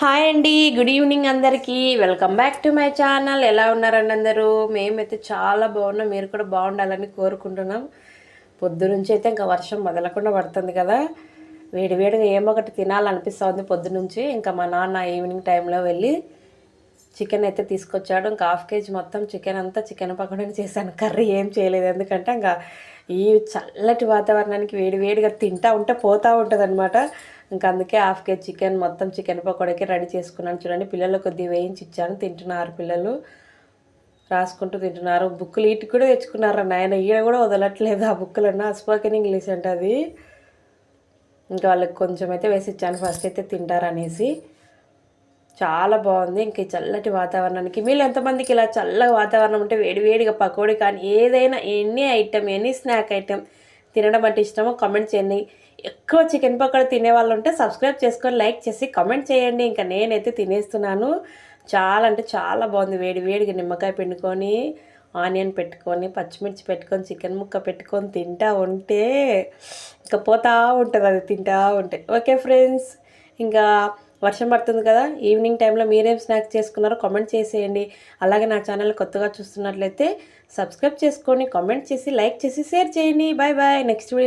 Hi అండి good evening అందరికీ. Welcome back to my channel. ఎలా ఉన్నారండి అందరూ? మేమైతే చాలా బాగున్నాం. మీరు కూడా బాగుండాలని కోరుకుంటున్నాం. పొద్దునుంచి అయితే ఇంకా వర్షం మొదలకుండా పడుతుంది కదా. వేడివేడిగా ఏమో ఒకటి తినాలనిపిస్తుంది పొద్దునుంచి. ఇంకా మా నాన్న ఈవినింగ్ టైంలో వెళ్ళి చికెన్ అయితే తీసుకొచ్చాడు. ఇంకా హాఫ్ కేజీ మొత్తం చికెన్ అంతా చికెన్ పకోడీని చేశాను. కర్రీ ఏం చేయలేదు. ఎందుకంటే ఇంకా ఈ చల్లటి వాతావరణానికి వేడి వేడిగా తింటా ఉంటే పోతూ ఉంటుంది అనమాట ఇంకా అందుకే హాఫ్ కేజీ చికెన్ మొత్తం చికెన్ పకోడీకి రెడీ చేసుకున్నాను. చూడండి పిల్లలు కొద్దిగా వేయించి ఇచ్చాను తింటున్నారు పిల్లలు. రాసుకుంటూ తింటున్నారు. బుక్కులు ఇటు కూడా తెచ్చుకున్నారు నాయన? ఈడ కూడా వదలట్లేదు ఆ బుక్కులన్నా. స్పోకెన్ ఇంగ్లీష్ అంటే అది. ఇంకా వాళ్ళకి కొంచెం అయితే వేసి ఇచ్చాను. ఫస్ట్ అయితే తింటారనేసి. చాలా బాగుంది. ఇంక చల్లటి వాతావరణానికి మీరు ఎంతమందికి ఇలా చల్లగా వాతావరణం ఉంటే వేడివేడిగా పకోడీ కానీ ఏదైనా any item any snack item తినడం అంటే ఇష్టమో కామెంట్ చేయండి. ఎక్కువ చికెన్ పకోడీ తినే వాళ్ళు ఉంటే సబ్స్క్రైబ్ చేసుకొని లైక్ చేసి కామెంట్ చేయండి. ఇంకా నేనైతే తినేస్తున్నాను. చాలా అంటే చాలా బాగుంది. వేడి వేడిగా నిమ్మకాయ పిండుకొని ఆనియన్ పెట్టుకొని పచ్చిమిర్చి పెట్టుకొని చికెన్ ముక్క పెట్టుకొని తింటా ఉంటే ఇంకా పోతా ఉంటుంది అది తింటా ఉంటే. ఓకే ఫ్రెండ్స్ ఇంకా వర్షం పడుతుంది కదా ఈవినింగ్ టైంలో మీరేం స్నాక్స్ చేసుకున్నారో కామెంట్ చేసేయండి. అలాగే నా ఛానల్ కొత్తగా చూస్తున్నట్లయితే సబ్స్క్రైబ్ చేసుకొని కామెంట్ చేసి లైక్ చేసి షేర్ చేయండి. Bye bye next video